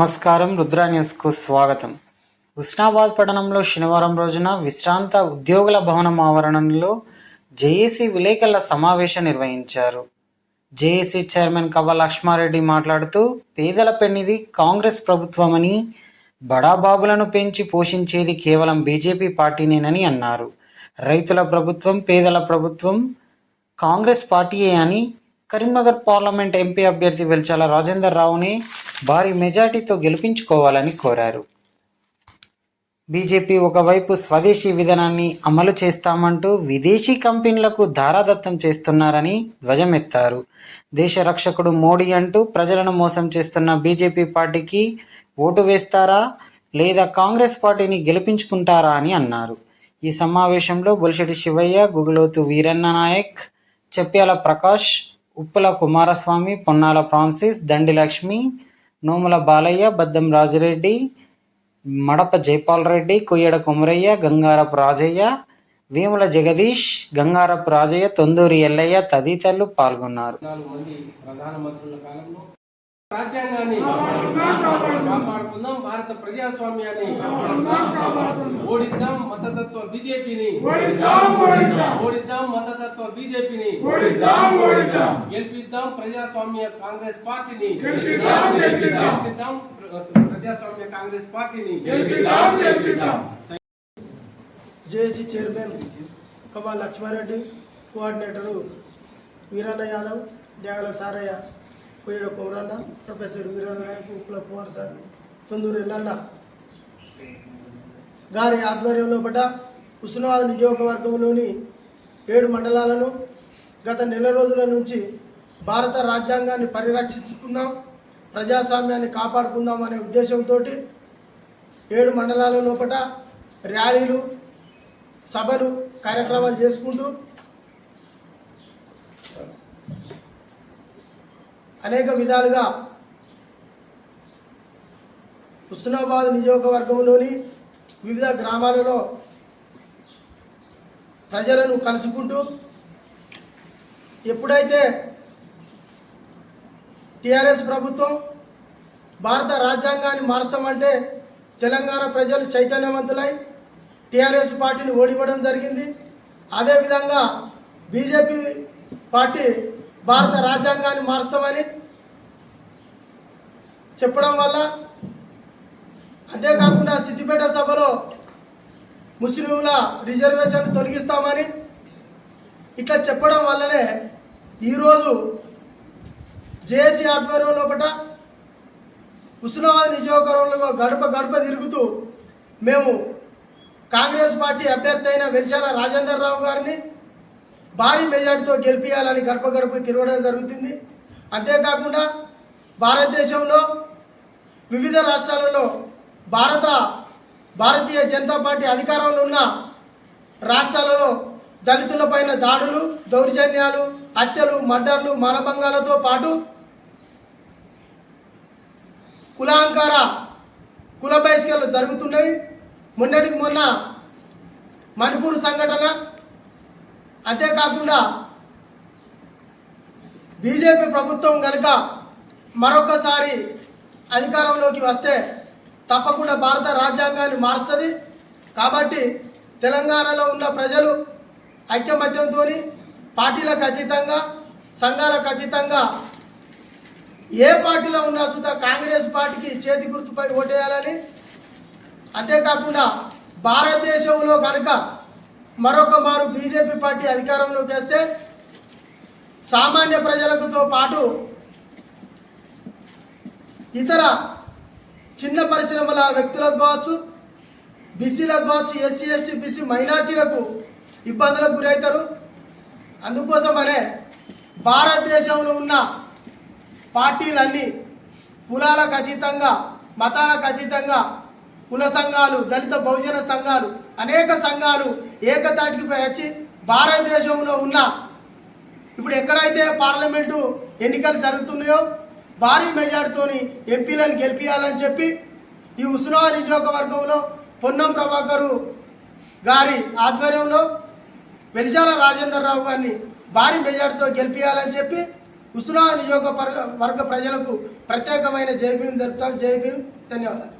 నమస్కారం రుద్ర న్యూస్కు స్వాగతం. హుస్నాబాద్ పట్టణంలో శనివారం రోజున విశ్రాంత ఉద్యోగుల భవనం ఆవరణలో జేఏసీ విలేకరుల సమావేశం నిర్వహించారు. జేఏసీ చైర్మన్ కవ్వ లక్ష్మారెడ్డి మాట్లాడుతూ పేదల పెన్నిది కాంగ్రెస్ ప్రభుత్వమని బడాబాబులను పెంచి పోషించేది కేవలం బీజేపీ పార్టీనేనని అన్నారు. రైతుల ప్రభుత్వం పేదల ప్రభుత్వం కాంగ్రెస్ పార్టీయే అని కరీంనగర్ పార్లమెంట్ ఎంపీ అభ్యర్థి వెల్చాల రాజేందర్ రావుని భారీ మెజార్టీతో గెలిపించుకోవాలని కోరారు. బీజేపీ ఒకవైపు స్వదేశీ విధానాన్ని అమలు చేస్తామంటూ విదేశీ కంపెనీలకు ధారాదత్తం చేస్తున్నారని ధ్వజమెత్తారు. దేశ రక్షకుడు మోడీ అంటూ ప్రజలను మోసం చేస్తున్న బీజేపీ పార్టీకి ఓటు వేస్తారా లేదా కాంగ్రెస్ పార్టీని గెలిపించుకుంటారా అని అన్నారు. ఈ సమావేశంలో బొలిశెట్టి శివయ్య గుగులోతు వీరన్న నాయక్ చెప్ప్యాల ప్రకాష్ ఉప్పుల కుమారస్వామి పొన్నాల ఫ్రాన్సిస్ దండి లక్ష్మి నోముల బాలయ్య బద్దం రాజరెడ్డి మడప జైపాల్ రెడ్డి కొయ్యడ కుమరయ్య గంగారపు రాజయ్య వేముల జగదీష్ గంగారపు రాజయ్య తొందూరి ఎల్లయ్య తదితరులు పాల్గొన్నారు. రాజ్యాంగాన్ని కాపాడుకుందాం. భారత ప్రజాస్వామ్యాన్ని ఓడిద్దాం మతతత్వ బీజేపీని. ఓడిద్దాం మతతత్వ బీజేపీని. గెలిపిద్దాం ప్రజాస్వామ్య కాంగ్రెస్ పార్టీని. గెలిపిద్దాం ప్రజాస్వామ్య కాంగ్రెస్ పార్టీని. JAC chairman Kama Lakshmareddy coordinator Veeranna Yadav Dyagala Sarayya. Koyada Kauranna professor Veeranna Nayak Uppula Kumar sir Thonduru Ellanna గారి ఆధ్వర్యంలో పట హుస్నాబాద్ నియోజకవర్గంలోని ఏడు మండలాలను గత నెల రోజుల నుంచి భారత రాజ్యాంగాన్ని పరిరక్షించుకుందాం ప్రజాస్వామ్యాన్ని కాపాడుకుందాం అనే ఉద్దేశంతో ఏడు మండలాల లోపల ర్యాలీలు సభలు కార్యక్రమాలు చేసుకుంటూ అనేక విధాలుగా హుస్నాబాద్ నియోజకవర్గంలోని వివిధ గ్రామాలలో ప్రజలను కలుసుకుంటూ ఎప్పుడైతే టిఆర్ఎస్ ప్రభుత్వం భారత రాజ్యాంగాన్ని మార్చమంటే తెలంగాణ ప్రజలు చైతన్యవంతులై టీఆర్ఎస్ పార్టీని ఓడివ్వడం జరిగింది. అదేవిధంగా బీజేపీ పార్టీ భారత రాజ్యాంగాన్ని మారుస్తామని చెప్పడం వల్ల అంతేకాకుండా సిద్దిపేట సభలో ముస్లింల రిజర్వేషన్ తొలగిస్తామని ఇట్లా చెప్పడం వల్లనే ఈరోజు జేఏసీ ఆధ్వర్యం లోపల హుస్నాబాద్ నియోజకవర్గంలో గడప గడప తిరుగుతూ మేము కాంగ్రెస్ పార్టీ అభ్యర్థి అయిన వెలిశాల రాజేందర్ రావు గారిని భారీ మెజార్టీతో గెలిపించాలని గడప గడప తిరగడం జరుగుతుంది. అంతేకాకుండా భారతదేశంలో వివిధ రాష్ట్రాలలో భారత భారతీయ జనతా పార్టీ అధికారంలో ఉన్న రాష్ట్రాలలో దళితులపైన దాడులు దౌర్జన్యాలు హత్యలు మర్డర్లు మానభంగాలతో పాటు కులాంకార కుల బహిష్కరణలు జరుగుతున్నవి. మొన్నటికి మొన్న మణిపూర్ సంఘటన అంతేకాకుండా బీజేపీ ప్రభుత్వం కనుక మరొకసారి అధికారంలోకి వస్తే తప్పకుండా భారత రాజ్యాంగాన్ని మారుస్తుంది. కాబట్టి తెలంగాణలో ఉన్న ప్రజలు ఐక్యమత్యంతో పార్టీలకు అతీతంగా సంఘాలకు అతీతంగా ఏ పార్టీలో ఉన్నా సుధా కాంగ్రెస్ పార్టీకి చేతి గుర్తుపై ఓటేయాలని. అంతేకాకుండా భారతదేశంలో కనుక మరొక మారు బీజేపీ పార్టీ అధికారంలోకి వస్తే సామాన్య ప్రజలకుతో పాటు ఇతర చిన్న పరిశ్రమల వ్యక్తులకు కావచ్చు బీసీలకు కావచ్చు ఎస్సీ ఎస్టీ బీసీ మైనార్టీలకు ఇబ్బందులకు గురవుతారు. అందుకోసమనే భారతదేశంలో ఉన్న పార్టీలన్నీ కులాలకు అతీతంగా మతాలకు అతీతంగా కుల సంఘాలు దళిత బహుజన సంఘాలు అనేక సంఘాలు ఏకతాటికి వచ్చి భారతదేశంలో ఉన్న ఇప్పుడు ఎక్కడైతే పార్లమెంటు ఎన్నికలు జరుగుతున్నాయో భారీ మెజార్టీతోని ఎంపీలను గెలిపించాలని చెప్పి ఈ ఉస్నావా నియోజకవర్గంలో పొన్నం ప్రభాకరు గారి ఆధ్వర్యంలో వెలిజాల రాజేందర్ రావు గారిని భారీ మెజార్టీతో గెలిపించాలని చెప్పి ఉస్నా నియోజకవర్గ వర్గ ప్రజలకు ప్రత్యేకమైన జైబీం జరుపుతాం. జైబీం ధన్యవాదాలు.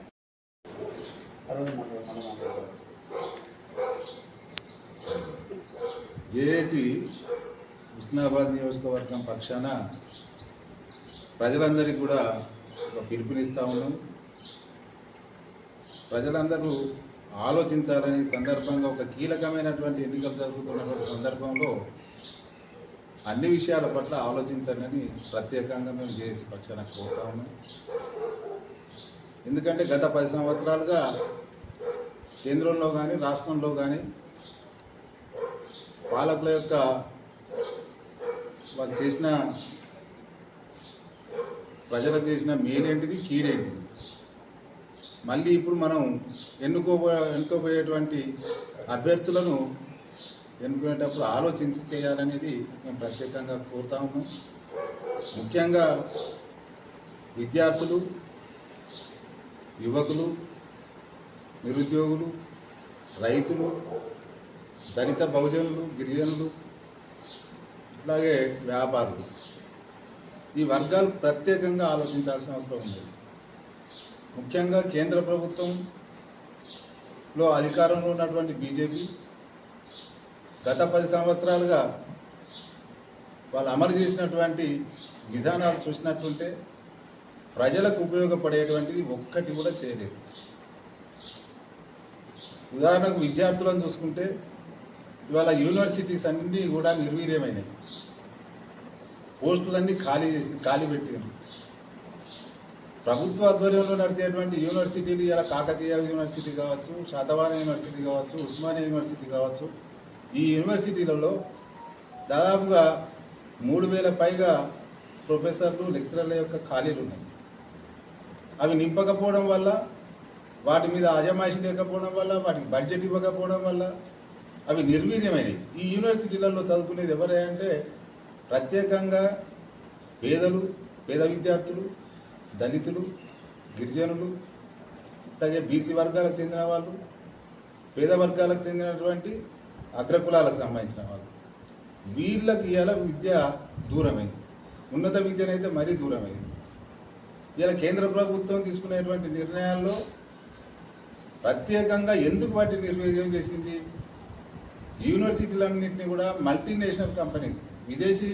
జేఏసీ హుస్నాబాద్ నియోజకవర్గం పక్షాన ప్రజలందరికీ కూడా ఒక పిలుపునిస్తూ ఉన్నాం. ప్రజలందరూ ఆలోచించాలని సందర్భంగా ఒక కీలకమైనటువంటి ఎన్నికలు జరుగుతున్నటువంటి సందర్భంలో అన్ని విషయాల పట్ల ఆలోచించాలని ప్రత్యేకంగా మేము జేఏసీ పక్షాన కోరుతా ఉన్నాం. ఎందుకంటే గత పది సంవత్సరాలుగా కేంద్రంలో కానీ రాష్ట్రంలో కానీ పాలకుల యొక్క వాళ్ళు చేసిన ప్రజలకు చేసిన మేలేంటిది కీడేంటిది మళ్ళీ ఇప్పుడు మనం ఎన్నుకోబో ఎన్నుకోబోయేటువంటి అభ్యర్థులను ఎన్నుకునేటప్పుడు ఆలోచించి చేయాలనేది మేము ప్రత్యేకంగా కోరుతా ఉన్నాం. ముఖ్యంగా విద్యార్థులు యువకులు నిరుద్యోగులు రైతులు దళిత బహుజనులు గిరిజనులు అలాగే వ్యాపారులు. ఈ వర్గాలు ప్రత్యేకంగా ఆలోచించాల్సిన అవసరం ఉంది. ముఖ్యంగా కేంద్ర ప్రభుత్వంలో అధికారంలో ఉన్నటువంటి బీజేపీ గత పది సంవత్సరాలుగా వాళ్ళు అమలు చేసినటువంటి విధానాలు చూసినట్టుంటే ప్రజలకు ఉపయోగపడేటువంటిది ఒక్కటి కూడా చేయలేదు. ఉదాహరణకు విద్యార్థులను చూసుకుంటే ఇవాళ యూనివర్సిటీస్ అన్నీ కూడా నిర్వీర్యమైనవి. పోస్టులన్నీ ఖాళీ చేసి ఖాళీ పెట్టారు ప్రభుత్వ ఆధ్వర్యంలో నడిచేటువంటి యూనివర్సిటీలు ఇలా కాకతీయ యూనివర్సిటీ కావచ్చు శాతవాన యూనివర్సిటీ కావచ్చు ఉస్మానియా యూనివర్సిటీ కావచ్చు ఈ యూనివర్సిటీలలో దాదాపుగా మూడు వేల పైగా ప్రొఫెసర్లు లెక్చరర్ల యొక్క ఖాళీలు ఉన్నాయి. అవి నింపకపోవడం వల్ల వాటి మీద అజమాయిషి లేకపోవడం వల్ల వాటికి బడ్జెట్ ఇవ్వకపోవడం వల్ల అవి నిర్వీర్యమైనవి. ఈ యూనివర్సిటీలలో చదువుకునేది ఎవరే అంటే ప్రత్యేకంగా పేదలు పేద విద్యార్థులు దళితులు గిరిజనులు అలాగే బీసీ వర్గాలకు చెందిన వాళ్ళు పేద వర్గాలకు చెందినటువంటి అగ్రకులాలకు సంబంధించిన వాళ్ళు. వీళ్ళకి ఇలా విద్య దూరమైంది. ఉన్నత విద్యనైతే మరీ దూరమైంది. ఇలా కేంద్ర ప్రభుత్వం తీసుకునేటువంటి నిర్ణయాల్లో ప్రత్యేకంగా ఎందుకు వాటిని నిర్వీర్యం చేసింది? యూనివర్సిటీలన్నింటినీ కూడా మల్టీనేషనల్ కంపెనీస్ విదేశీ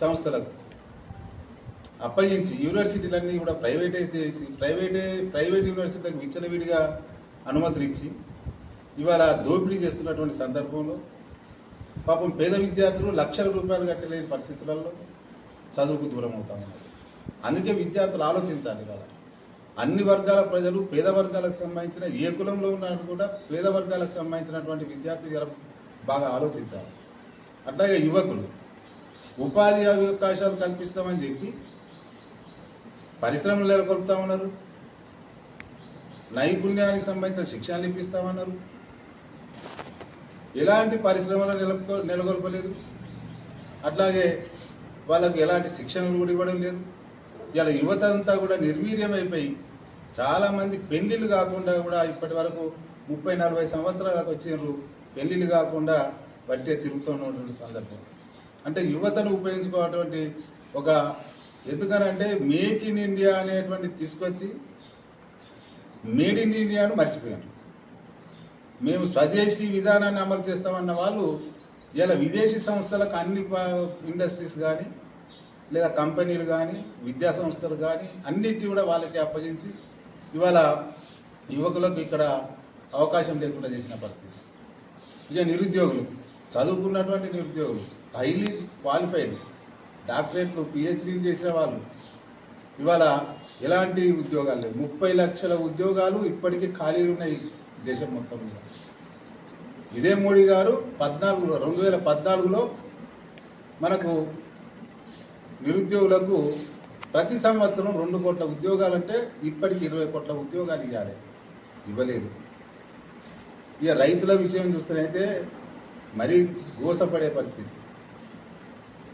సంస్థలకు అప్పగించి యూనివర్సిటీలన్నీ కూడా ప్రైవేటైజ్ చేసి ప్రైవేటే ప్రైవేట్ యూనివర్సిటీలకు విచ్చలవిడిగా అనుమతులు ఇచ్చి ఇవాళ దోపిడీ చేస్తున్నటువంటి సందర్భంలో పాపం పేద విద్యార్థులు లక్షల రూపాయలు కట్టలేని పరిస్థితులలో చదువుకు దూరం అవుతా ఉన్నారు. అందుకే విద్యార్థులు ఆలోచించాలి ఇవాళ. అన్ని వర్గాల ప్రజలు పేద వర్గాలకు సంబంధించిన ఏ కులంలో ఉన్నారు కూడా పేద వర్గాలకు సంబంధించినటువంటి విద్యార్థి బాగా ఆలోచించాలి. అట్లాగే యువకులు ఉపాధి అవకాశాలు కల్పిస్తామని చెప్పి పరిశ్రమలు నెలకొల్పుతామన్నారు నైపుణ్యానికి సంబంధించిన శిక్షణలు ఇప్పిస్తామన్నారు. ఎలాంటి పరిశ్రమలు నెలకొ నెలకొల్పలేదు. అట్లాగే వాళ్ళకు ఎలాంటి శిక్షణలు కూడా ఇవ్వడం లేదు. ఇలా యువత అంతా కూడా నిర్వీర్యమైపోయి చాలామంది పెళ్ళిళ్ళు కాకుండా కూడా ఇప్పటి వరకు ముప్పై నలభై సంవత్సరాలకు వచ్చినారు పెళ్ళిళ్ళు కాకుండా బట్టే తిరుగుతున్నటువంటి సందర్భం. అంటే యువతను ఉపయోగించుకోవటువంటి ఒక ఎందుకనంటే మేక్ ఇన్ ఇండియా అనేటువంటి తీసుకొచ్చి మేడ్ ఇన్ ఇండియాను మర్చిపోయాను మేము స్వదేశీ విధానాన్ని అమలు చేస్తామన్న వాళ్ళు ఇలా విదేశీ సంస్థలకు అన్ని ఇండస్ట్రీస్ కానీ లేదా కంపెనీలు కానీ విద్యా సంస్థలు కానీ అన్నిటి కూడా వాళ్ళకి అప్పగించి ఇవాళ యువకులకు ఇక్కడ అవకాశం లేకుండా చేసిన పరిస్థితి. ఇక నిరుద్యోగులు. చదువుకున్నటువంటి నిరుద్యోగులు హైలీ క్వాలిఫైడ్ డాక్టరేట్లు పిహెచ్డీలు చేసిన వాళ్ళు. ఇవాళ ఎలాంటి ఉద్యోగాలు లేవు. ముప్పై లక్షల ఉద్యోగాలు ఇప్పటికీ ఖాళీలు ఉన్నాయి దేశం మొత్తం మీద. ఇదే మోడీ గారు పద్నాలుగులో రెండు వేల పద్నాలుగులో మనకు నిరుద్యోగులకు ప్రతి సంవత్సరం రెండు కోట్ల ఉద్యోగాలంటే ఇప్పటికి ఇరవై కోట్ల ఉద్యోగాలు ఇవ్వాలి ఇవ్వలేదు. ఇక రైతుల విషయం చూస్తేనైతే మరీ గోసపడే పరిస్థితి.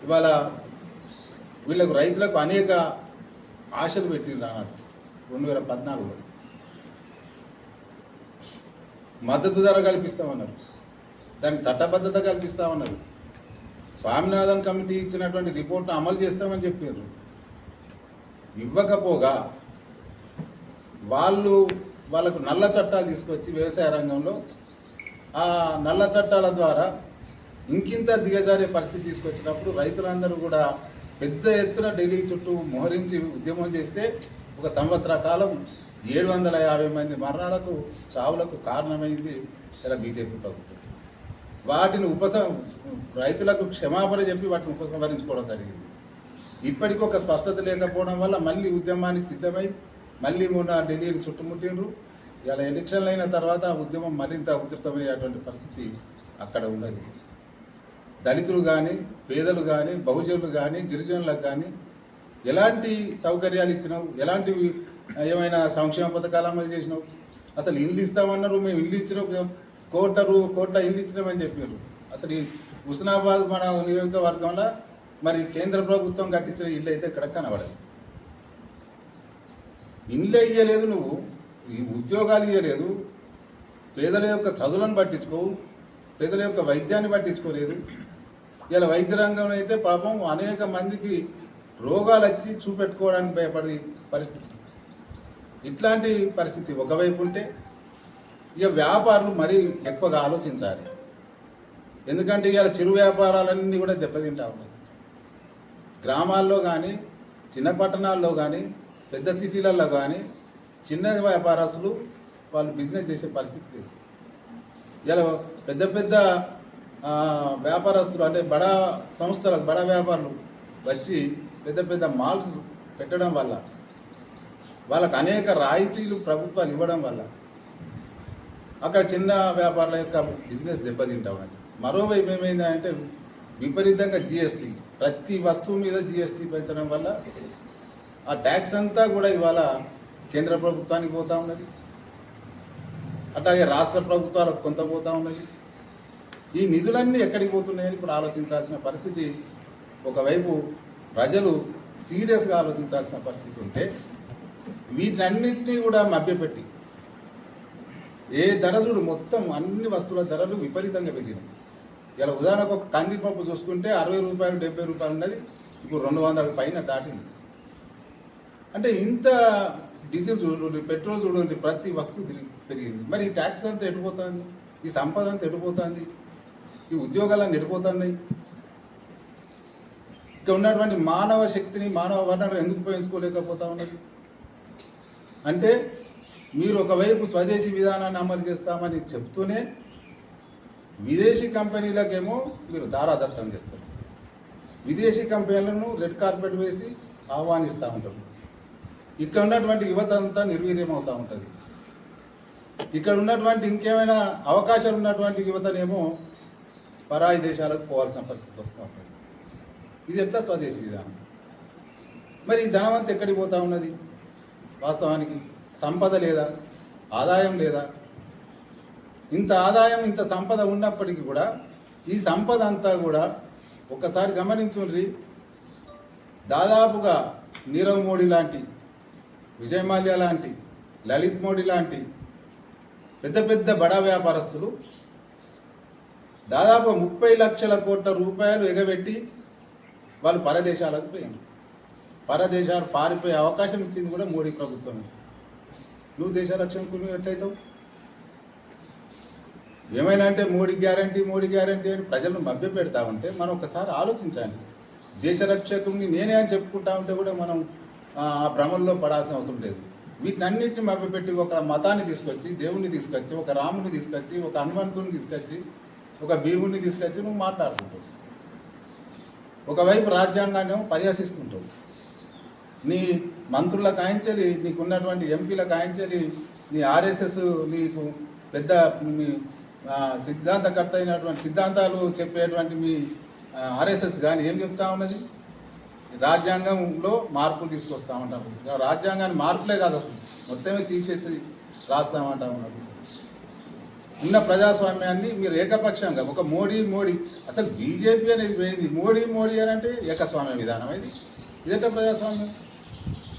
ఇవాళ వీళ్ళకు రైతులకు అనేక ఆశలు పెట్టిండ్రు అన్నట్టు రెండు వేల పద్నాలుగులో. మద్దతు ధర కల్పిస్తామన్నారు. దానికి చట్టబద్ధత కల్పిస్తామన్నారు. స్వామినాథన్ కమిటీ ఇచ్చినటువంటి రిపోర్ట్ను అమలు చేస్తామని చెప్పారు ఇవ్వకపోగా వాళ్ళు వాళ్ళకు నల్ల చట్టాలు తీసుకొచ్చి వ్యవసాయ రంగంలో ఆ నల్ల చట్టాల ద్వారా ఇంకింత దిగజారే పరిస్థితి తీసుకొచ్చినప్పుడు రైతులందరూ కూడా పెద్ద ఎత్తున ఢిల్లీ చుట్టూ మోహరించి ఉద్యమం చేస్తే ఒక సంవత్సర కాలం ఏడు వందల యాభై మంది మరణాలకు చావులకు కారణమైంది ఇలా బీజేపీ ప్రభుత్వం. వాటిని ఉపసం రైతులకు క్షమాపణ చెప్పి వాటిని ఉపసంహరించుకోవడం జరిగింది. ఇప్పటికీ ఒక స్పష్టత లేకపోవడం వల్ల మళ్ళీ ఉద్యమానికి సిద్ధమై మళ్ళీ మొన్న ఢిల్లీని చుట్టుముట్టిండ్రు. ఇలా ఎలక్షన్లు అయిన తర్వాత ఉద్యమం మరింత ఉధృతమయ్యేటువంటి పరిస్థితి అక్కడ ఉన్నది. దళితులు కానీ పేదలు కానీ బహుజనులు కానీ గిరిజనులకు కానీ ఎలాంటి సౌకర్యాలు ఇచ్చినావు? ఎలాంటి ఏమైనా సంక్షేమ పథకాలు అమలు చేసినావు? అసలు ఇల్లు ఇస్తామన్నారు మేము ఇల్లు ఇచ్చినాం కోట రూ కోట్ల ఇల్లు ఇచ్చినామని చెప్పారు అసలు ఈ హుస్నాబాద్ మన నియోజకవర్గంలో మరి కేంద్ర ప్రభుత్వం కట్టించిన ఇల్లు అయితే ఇక్కడ కనబడదు. ఇల్లు ఇయ్యలేదు నువ్వు. ఈ ఉద్యోగాలు ఇవ్వలేదు పేదల యొక్క చదువులను పట్టించుకోవు పేదల యొక్క వైద్యాన్ని పట్టించుకోలేదు. ఇలా వైద్య రంగంలో అయితే పాపం అనేక మందికి రోగాలు వచ్చి చూపెట్టుకోవడానికి భయపడే పరిస్థితి. ఇట్లాంటి పరిస్థితి ఒకవైపు ఉంటే ఇక వ్యాపారులు మరీ ఎక్కువగా ఆలోచించాలి. ఎందుకంటే ఇవాళ చిరు వ్యాపారాలన్నీ కూడా దెబ్బతింటా ఉన్నాయి. గ్రామాల్లో కానీ చిన్న పట్టణాల్లో కానీ పెద్ద సిటీలలో కానీ చిన్న వ్యాపారస్తులు వాళ్ళు బిజినెస్ చేసే పరిస్థితి లేదు. ఇలా పెద్ద పెద్ద వ్యాపారస్తులు అంటే బడా సంస్థలకు బడా వ్యాపారులు వచ్చి పెద్ద పెద్ద మాల్స్ పెట్టడం వల్ల వాళ్ళకు అనేక రాయితీలు ప్రభుత్వాలు ఇవ్వడం వల్ల అక్కడ చిన్న వ్యాపారుల యొక్క బిజినెస్ దెబ్బతింటా ఉన్నది. మరోవైపు ఏమైందంటే విపరీతంగా జిఎస్టీ ప్రతి వస్తువు మీద జిఎస్టీ పెంచడం వల్ల ఆ ట్యాక్స్ అంతా కూడా ఇవాళ కేంద్ర ప్రభుత్వానికి పోతూ ఉన్నది. అట్లాగే రాష్ట్ర ప్రభుత్వాలకు కొంత పోతూ ఉన్నది. ఈ నిధులన్నీ ఎక్కడికి పోతున్నాయని ఇప్పుడు ఆలోచించాల్సిన పరిస్థితి. ఒకవైపు ప్రజలు సీరియస్గా ఆలోచించాల్సిన పరిస్థితి ఉంటే వీటన్నిటినీ కూడా మభ్యపెట్టి ఏ ధరలు మొత్తం అన్ని వస్తువుల ధరలు విపరీతంగా పెరిగినాయి. ఇలా ఉదాహరణకు ఒక కందిపప్పు చూసుకుంటే అరవై రూపాయలు డెబ్బై రూపాయలు ఉన్నది. ఇప్పుడు రెండు వందల పైన దాటింది. అంటే ఇంత డీజిల్ చూడండి పెట్రోల్ చూడండి ప్రతి వస్తువు పెరిగింది. మరి ఈ ట్యాక్స్ అంతా ఎడిపోతుంది ఈ సంపద అంతా ఎడిపోతుంది ఈ ఉద్యోగాలన్నీ ఎడిపోతున్నాయి ఇక ఉన్నటువంటి మానవ శక్తిని మానవ వనరులు ఎందుకు ఉపయోగించుకోలేకపోతా ఉన్నది? అంటే మీరు ఒకవైపు స్వదేశీ విధానాన్ని అమలు చేస్తామని చెప్తూనే విదేశీ కంపెనీలకేమో మీరు దారాదత్తం చేస్తారు. విదేశీ కంపెనీలను రెడ్ కార్పెట్ వేసి ఆహ్వానిస్తూ ఉంటారు. ఇక్కడ ఉన్నటువంటి యువత అంతా నిర్వీర్యం అవుతూ ఉంటుంది. ఇక్కడ ఉన్నటువంటి ఇంకేమైనా అవకాశాలు ఉన్నటువంటి యువతనేమో పరాయి దేశాలకు పోవాల్సిన పరిస్థితి వస్తూ ఉంటుంది. ఇది ఎట్లా స్వదేశీ విధానం? మరి ఈ ధనవంత ఎక్కడికి పోతా ఉన్నది? వాస్తవానికి సంపద లేదా? ఆదాయం లేదా? ఇంత ఆదాయం ఇంత సంపద ఉన్నప్పటికీ కూడా ఈ సంపద అంతా కూడా ఒక్కసారి గమనించుండ్రి. దాదాపుగా నీరవ్ మోడీ లాంటి విజయ్ మాల్యా లాంటి లలిత్ మోడీ లాంటి పెద్ద పెద్ద బడా వ్యాపారస్తులు దాదాపు ముప్పై లక్షల కోట్ల రూపాయలు ఎగబెట్టి వాళ్ళు పరదేశాలకు పోయారు పరదేశాలు పారిపోయే అవకాశం ఇచ్చింది కూడా మోడీ ప్రభుత్వమే. నువ్వు దేశ రక్షణకు నువ్వు ఎట్లయితావు? ఏమైనా అంటే మోడీ గ్యారంటీ మోడీ గ్యారంటీ అని ప్రజలను మభ్య పెడతా ఉంటే మనం ఒకసారి ఆలోచించాలి. దేశ రక్షకుని నేనే అని చెప్పుకుంటా ఉంటే కూడా మనం ఆ భ్రమల్లో పడాల్సిన అవసరం లేదు. వీటన్నిటిని మభ్యపెట్టి ఒక మతాన్ని తీసుకొచ్చి దేవుణ్ణి తీసుకొచ్చి ఒక రాముని తీసుకొచ్చి ఒక హనుమంతుని తీసుకొచ్చి ఒక భీముని తీసుకొచ్చి నువ్వు మాట్లాడుతుంటావు. ఒకవైపు రాజ్యాంగాన్ని పరిహసిస్తుంటావు. నీ మంత్రుల కాయించాలి నీకు ఉన్నటువంటి ఎంపీల కాయించాలి నీ ఆర్ఎస్ఎస్ నీకు పెద్ద మీ సిద్ధాంతకర్త అయినటువంటి సిద్ధాంతాలు చెప్పేటువంటి మీ ఆర్ఎస్ఎస్ కానీ ఏం చెప్తా ఉన్నది? రాజ్యాంగంలో మార్పులు తీసుకొస్తామంటారు. రాజ్యాంగాన్ని మార్పులే కాదు అసలు. మొత్తమే తీసేసి రాస్తామంటా ఉన్నారు ఉన్న ప్రజాస్వామ్యాన్ని మీరు ఏకపక్షంగా ఒక మోడీ మోడీ. అసలు బీజేపీ అనేది పోయింది. మోడీ మోడీ అని అంటే ఏకస్వామ్య విధానం ఇది. ఇదేట ప్రజాస్వామ్యం?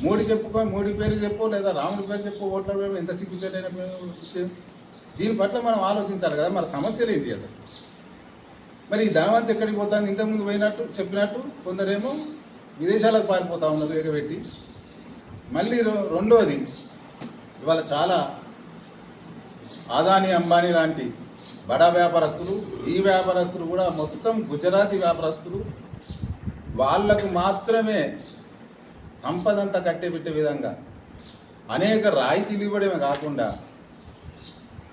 మోడీ చెప్పుకో మోడీ పేరు చెప్పు లేదా రాముడి పేరు చెప్పు ఓట్ల పేరు ఎంత సిగ్గుచేటైన విషయం. దీని పట్ల మనం ఆలోచించాలి కదా. మన సమస్యలు ఏంటి అసలు? మరి ఈ ధనవంతి ఎక్కడికి పోతాను ఇంతకుముందు పోయినట్టు చెప్పినట్టు కొందరేమో విదేశాలకు పారిపోతా ఉన్నారు ఎగబెట్టి. మళ్ళీ రో- రెండవది ఇవాళ చాలా ఆదాని అంబానీ లాంటి బడా వ్యాపారస్తులు ఈ వ్యాపారస్తులు కూడా మొత్తం గుజరాతీ వ్యాపారస్తులు వాళ్ళకు మాత్రమే సంపద అంతా కట్టేపెట్టే విధంగా అనేక రాయితీలు ఇవ్వడమే కాకుండా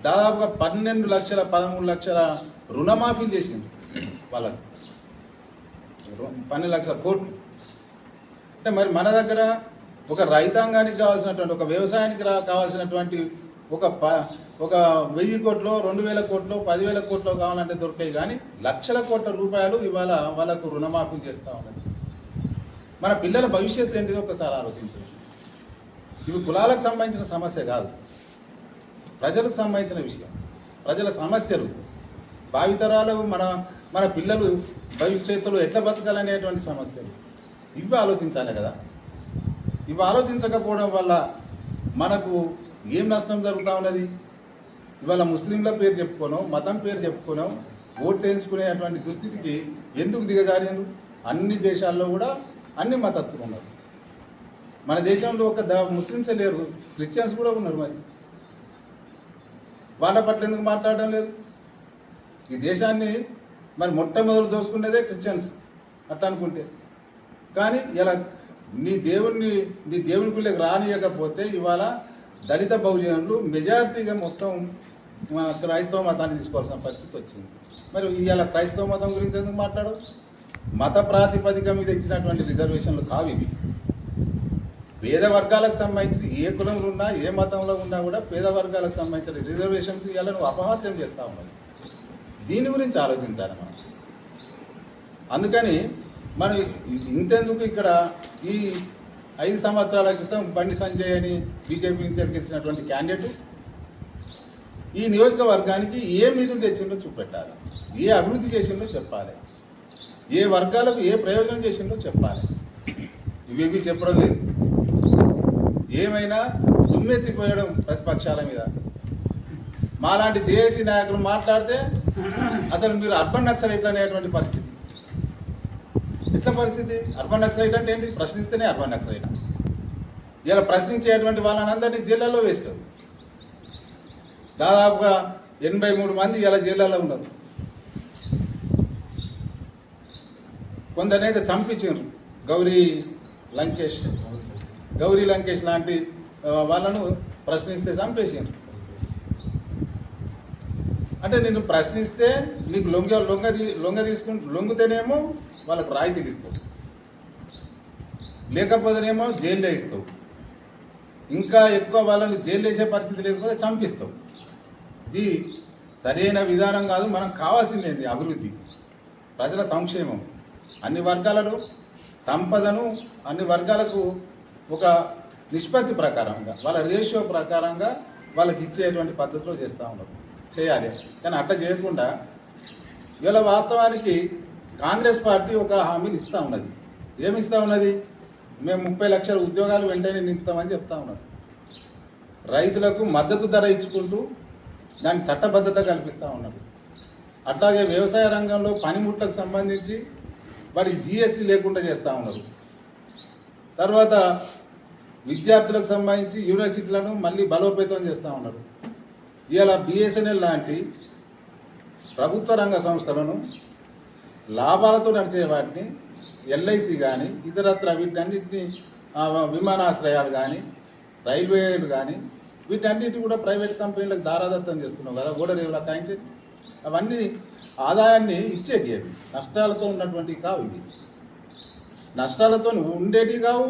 దాదాపుగా పన్నెండు లక్షల పదమూడు లక్షల రుణమాఫీ చేసింది వాళ్ళకు. రు- పన్నెండు లక్షల కోట్లు. అంటే మరి మన దగ్గర ఒక రైతాంగానికి కావాల్సినటువంటి ఒక వ్యవసాయానికి కావాల్సినటువంటి ఒక ప ఒక వెయ్యి కోట్లో రెండు వేల కోట్లో పదివేల కోట్లో కావాలంటే దొరికాయి కానీ లక్షల కోట్ల రూపాయలు ఇవాళ వాళ్ళకు రుణమాఫీ చేస్తూ ఉన్నది మన పిల్లల భవిష్యత్తు ఏంటిదో ఒకసారి ఆలోచించండి. ఇవి కులాలకు సంబంధించిన సమస్య కాదు. ప్రజలకు సంబంధించిన విషయం. ప్రజల సమస్యలు. భావితరాలు మన మన పిల్లలు భవిష్యత్తులో ఎట్లా బతకాలనేటువంటి సమస్యలు. ఇవి ఆలోచించాలి కదా. ఇవి ఆలోచించకపోవడం వల్ల మనకు ఏం నష్టం జరుగుతూ ఉన్నది? ఇవాళ ముస్లింల పేరు చెప్పుకోను మతం పేరు చెప్పుకోను ఓట్లు వేయించుకునేటువంటి దుస్థితికి ఎందుకు దిగజారారు అన్ని దేశాల్లో కూడా అన్ని మతస్థులు ఉన్నారు. మన దేశంలో ఒక ద ముస్లిమ్సే లేరు క్రిస్టియన్స్ కూడా ఉన్నారు మరి. వాళ్ళ పట్ల ఎందుకు మాట్లాడడం లేదు? ఈ దేశాన్ని మరి మొట్టమొదలు దోచుకునేదే క్రిస్టియన్స్ అట్లా అనుకుంటే. కానీ ఇలా నీ దేవుణ్ణి నీ దేవుని గుళ్ళకి రానియకపోతే ఇవాళ దళిత బహుజనులు మెజారిటీగా మొత్తం మా క్రైస్తవ మతాన్ని తీసుకోవాల్సిన పరిస్థితి వచ్చింది. మరి ఇవాళ క్రైస్తవ మతం గురించి ఎందుకు మాట్లాడు మత ప్రాతిపదిక మీద ఇచ్చినటువంటి రిజర్వేషన్లు కావు ఇవి. పేద వర్గాలకు సంబంధించి ఏ కులంలో ఉన్నా ఏ మతంలో ఉన్నా కూడా పేద వర్గాలకు సంబంధించిన రిజర్వేషన్స్ ఇవాళ నువ్వు అపహాస్యం చేస్తూ ఉన్నావు. దీని గురించి ఆలోచించాలి మనం. అందుకని మనం ఇంతెందుకు ఇక్కడ ఈ ఐదు సంవత్సరాల క్రితం బండి సంజయ్ అని బీజేపీ నుంచి గెలిచినటువంటి క్యాండిడేట్? ఈ నియోజకవర్గానికి ఏ నిధులు తెచ్చిందో చూపెట్టాలి. ఏ అభివృద్ధి చేసిందో చెప్పాలి. ఏ వర్గాలకు ఏ ప్రయోజనం చేసిందో చెప్పాలి. ఇవేవి చెప్పడం లేదు. ఏమైనా దుమ్మెత్తిపోయడం ప్రతిపక్షాల మీద. మాలాంటి జేఏసీ నాయకులు మాట్లాడితే అసలు మీరు అర్బన్ నక్సల్ అనేటువంటి పరిస్థితి. పరిస్థితి? అర్బన్ నక్సలైట్ అంటే ఏంటి? ప్రశ్నిస్తేనే అర్బన్ నక్సలైట్ ఇలా ప్రశ్నించేటువంటి వాళ్ళని అందరినీ జైళ్ళల్లో వేస్తారు. దాదాపుగా ఎనభై మూడు మంది ఇలా జైళ్ళలో ఉన్నారు. కొందరినైతే చంపించారు. గౌరీ లంకేష్. గౌరీ లంకేష్ లాంటి వాళ్ళను ప్రశ్నిస్తే చంపేసారు అంటే నేను ప్రశ్నిస్తే నీకు లొంగ లొంగ లొంగ తీసుకుంటు లొంగితేనేమో వాళ్ళకు రాయితీలు తీగిస్తావు లేకపోతేనేమో జైల్లో ఇస్తావు ఇంకా ఎక్కువ వాళ్ళని జైలు వేసే పరిస్థితి లేకపోతే చంపిస్తావు ఇది సరైన విధానం కాదు మనం కావాల్సింది ఏంటి అభివృద్ధి. ప్రజల సంక్షేమం. అన్ని వర్గాలను సంపదను అన్ని వర్గాలకు ఒక నిష్పత్తి ప్రకారంగా వాళ్ళ రేషియో ప్రకారంగా వాళ్ళకి ఇచ్చేటువంటి పద్ధతిలో చేస్తూ ఉన్నారు చేయాలి. కానీ అట్లా చేయకుండా ఇవాళ వాస్తవానికి కాంగ్రెస్ పార్టీ ఒక హామీని ఇస్తూ ఉన్నది. ఏమి ఇస్తూ ఉన్నది? మేము ముప్పై లక్షల ఉద్యోగాలు వెంటనే నింపుతామని చెప్తా ఉన్నారు రైతులకు మద్దతు ధర ఇచ్చుకుంటూ దాని చట్టబద్ధత కల్పిస్తూ ఉన్నారు అట్లాగే వ్యవసాయ రంగంలో పనిముట్లకు సంబంధించి వారికి జిఎస్టీ లేకుండా చేస్తూ ఉన్నారు తర్వాత విద్యార్థులకు సంబంధించి యూనివర్సిటీలను మళ్ళీ బలోపేతం చేస్తూ ఉన్నారు ఇలా బిఎస్ఎన్ఎల్ లాంటి ప్రభుత్వ రంగ సంస్థలను లాభాలతో నడిచే వాటిని ఎల్ఐసి కానీ ఇతరత్ర వీటన్నిటిని విమానాశ్రయాలు కానీ రైల్వేలు కానీ వీటన్నిటి కూడా ప్రైవేట్ కంపెనీలకు దారాదత్తం చేస్తున్నావు కదా ఓడరేవులు కాయించి అవన్నీ ఆదాయాన్ని ఇచ్చేటి అవి. నష్టాలతో ఉన్నటువంటివి కావు ఇవి. నష్టాలతో ఉండేటివి కావు.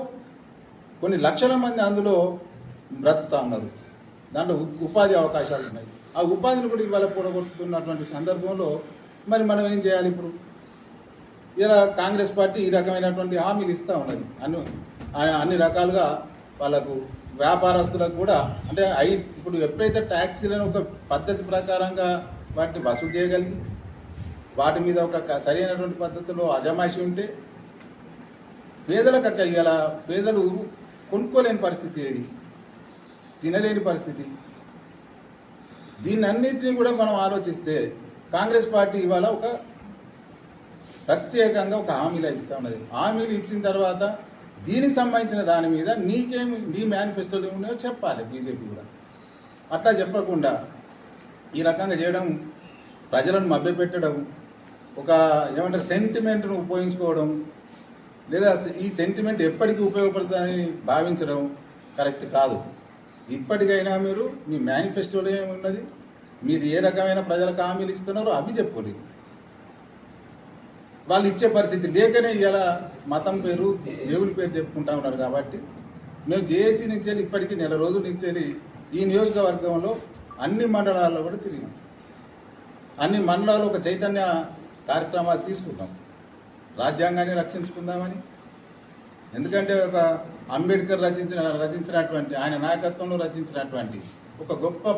కొన్ని లక్షల మంది అందులో బ్రతుకుతా ఉన్నారు. దాంట్లో ఉపాధి అవకాశాలు ఉన్నాయి. ఆ ఉపాధిని కూడా ఇవాళ పూడగొట్టుతున్నటువంటి సందర్భంలో మరి మనం ఏం చేయాలి ఇప్పుడు? ఇలా కాంగ్రెస్ పార్టీ ఈ రకమైనటువంటి హామీలు ఇస్తూ ఉన్నది. అన్ని ఆ- అన్ని రకాలుగా వాళ్ళకు వ్యాపారస్తులకు కూడా అంటే ఐ ఇప్పుడు ఎప్పుడైతే ట్యాక్సీలను ఒక పద్ధతి ప్రకారంగా వాటిని వసూలు చేయగలిగి వాటి మీద ఒక సరైనటువంటి పద్ధతిలో అజమాయిషి ఉంటే పేదలకు అక్క ఇలా పేదలు కొనుక్కోలేని పరిస్థితి ఏది? తినలేని పరిస్థితి. దీన్నన్నింటినీ కూడా మనం ఆలోచిస్తే కాంగ్రెస్ పార్టీ ఇవాళ ఒక ప్రత్యేకంగా ఒక హామీలు ఇస్తూ ఉన్నది. హామీలు ఇచ్చిన తర్వాత దీనికి సంబంధించిన దాని మీద నీకేమి నీ మేనిఫెస్టోలు ఉన్నాయో చెప్పాలి బీజేపీ కూడా. అట్లా చెప్పకుండా ఈ రకంగా చేయడం ప్రజలను మభ్యపెట్టడం ఒక ఏమంటారు సెంటిమెంట్ను ఉపయోగించుకోవడం లేదా ఈ సెంటిమెంట్ ఎప్పటికీ ఉపయోగపడుతుందని భావించడం కరెక్ట్ కాదు. ఇప్పటికైనా మీరు మీ మేనిఫెస్టోలో ఏమున్నది? మీరు ఏ రకమైన ప్రజలకు హామీలు ఇస్తున్నారో అవి చెప్పుకోలేదు వాళ్ళు ఇచ్చే పరిస్థితి లేకనే ఇలా మతం పేరు దేవుడి పేరు చెప్పుకుంటా ఉన్నారు కాబట్టి మేము జేఏసీ నుంచి వెళ్ళి ఇప్పటికీ నెల రోజుల నుంచి వెళ్ళి ఈ నియోజకవర్గంలో అన్ని మండలాల్లో కూడా తిరిగినాం. అన్ని మండలాలు ఒక చైతన్య కార్యక్రమాలు తీసుకున్నాం రాజ్యాంగాన్ని రక్షించుకుందామని. ఎందుకంటే ఒక అంబేద్కర్ రచించిన రచించినటువంటి ఆయన నాయకత్వంలో రచించినటువంటి ఒక గొప్ప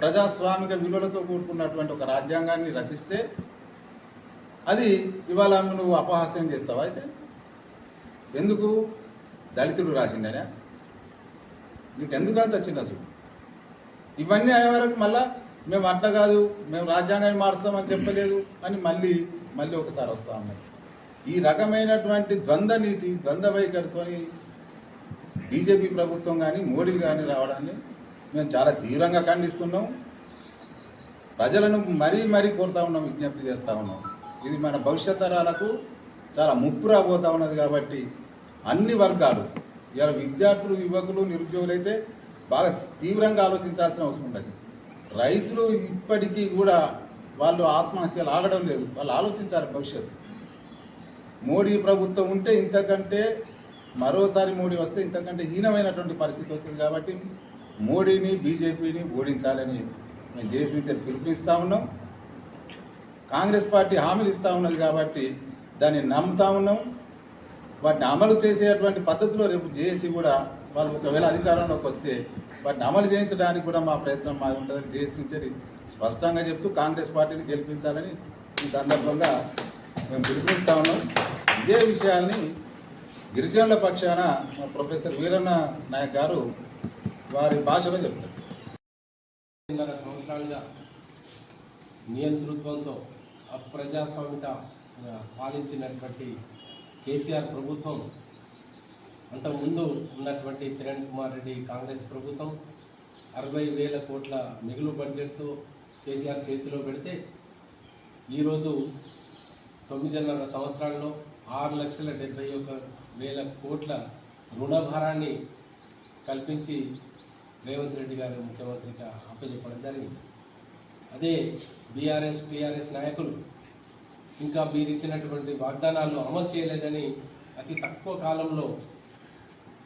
ప్రజాస్వామిక విలువలతో కూడుకున్నటువంటి ఒక రాజ్యాంగాన్ని రచిస్తే అది ఇవాళ నువ్వు అపహాస్యం చేస్తావా అయితే? ఎందుకు? దళితుడు రాసిండనే? నీకు ఎందుకు అంత చిన్న చూపు ఇవన్నీ అనే వరకు మళ్ళా మేము అట్లా కాదు మేము రాజ్యాంగాన్ని మారుస్తామని చెప్పలేదు అని మళ్ళీ మళ్ళీ ఒకసారి వస్తా ఉన్నారు. ఈ రకమైనటువంటి ద్వంద్వ నీతి ద్వంద్వ వైఖరితోని బీజేపీ ప్రభుత్వం కానీ మోడీ కానీ రావడాన్ని మేము చాలా తీవ్రంగా ఖండిస్తున్నాం. ప్రజలను మరీ మరీ కోరుతా ఉన్నాం విజ్ఞప్తి చేస్తూ ఉన్నాం. ఇది మన భవిష్యత్ తరాలకు చాలా ముప్పు రాబోతా ఉన్నది కాబట్టి అన్ని వర్గాలు ఇవాళ విద్యార్థులు యువకులు నిరుద్యోగులు అయితే బాగా తీవ్రంగా ఆలోచించాల్సిన అవసరం ఉంటుంది రైతులు ఇప్పటికీ కూడా వాళ్ళు ఆత్మహత్యలు ఆగడం లేదు. వాళ్ళు ఆలోచించాలి భవిష్యత్తు. మోడీ ప్రభుత్వం ఉంటే ఇంతకంటే మరోసారి మోడీ వస్తే ఇంతకంటే హీనమైనటువంటి పరిస్థితి వస్తుంది కాబట్టి మోడీని బీజేపీని ఓడించాలని మేము దేశం నుంచి పిలుపునిస్తూ ఉన్నాం. కాంగ్రెస్ పార్టీ హామీలు ఇస్తూ ఉన్నది కాబట్టి దాన్ని నమ్ముతా ఉన్నాం. వాటిని అమలు చేసేటువంటి పద్ధతిలో రేపు జేఏసీ కూడా వాళ్ళు ఒకవేళ అధికారంలోకి వస్తే వాటిని అమలు చేయించడానికి కూడా మా ప్రయత్నం మాది ఉంటుందని జేఏసీ స్పష్టంగా చెప్తూ కాంగ్రెస్ పార్టీని గెలిపించాలని ఈ సందర్భంగా మేము పిలుపునిస్తా ఉన్నాం. ఇదే విషయాన్ని గిరిజనుల పక్షాన మా ప్రొఫెసర్ వీరన్న నాయక్ గారు వారి భాషలో చెప్తారు. సంవత్సరాలుగా నియంతృత్వంతో అప్రజాస్వామిక పాలించినటువంటి కేసీఆర్ ప్రభుత్వం అంతకుముందు ఉన్నటువంటి కిరణ్ కుమార్ రెడ్డి కాంగ్రెస్ ప్రభుత్వం అరవై వేల కోట్ల మిగులు బడ్జెట్తో కేసీఆర్ చేతిలో పెడితే ఈరోజు తొమ్మిదిన్నర సంవత్సరాల్లో ఆరు లక్షల డెబ్బై ఒక వేల కోట్ల రుణభారాన్ని కల్పించి రేవంత్ రెడ్డి గారు ముఖ్యమంత్రిగా అప్పచెప్పడం జరిగింది. అదే బీఆర్ఎస్ టీఆర్ఎస్ నాయకులు ఇంకా మీరు ఇచ్చినటువంటి వాగ్దానాలు అమలు చేయలేదని అతి తక్కువ కాలంలో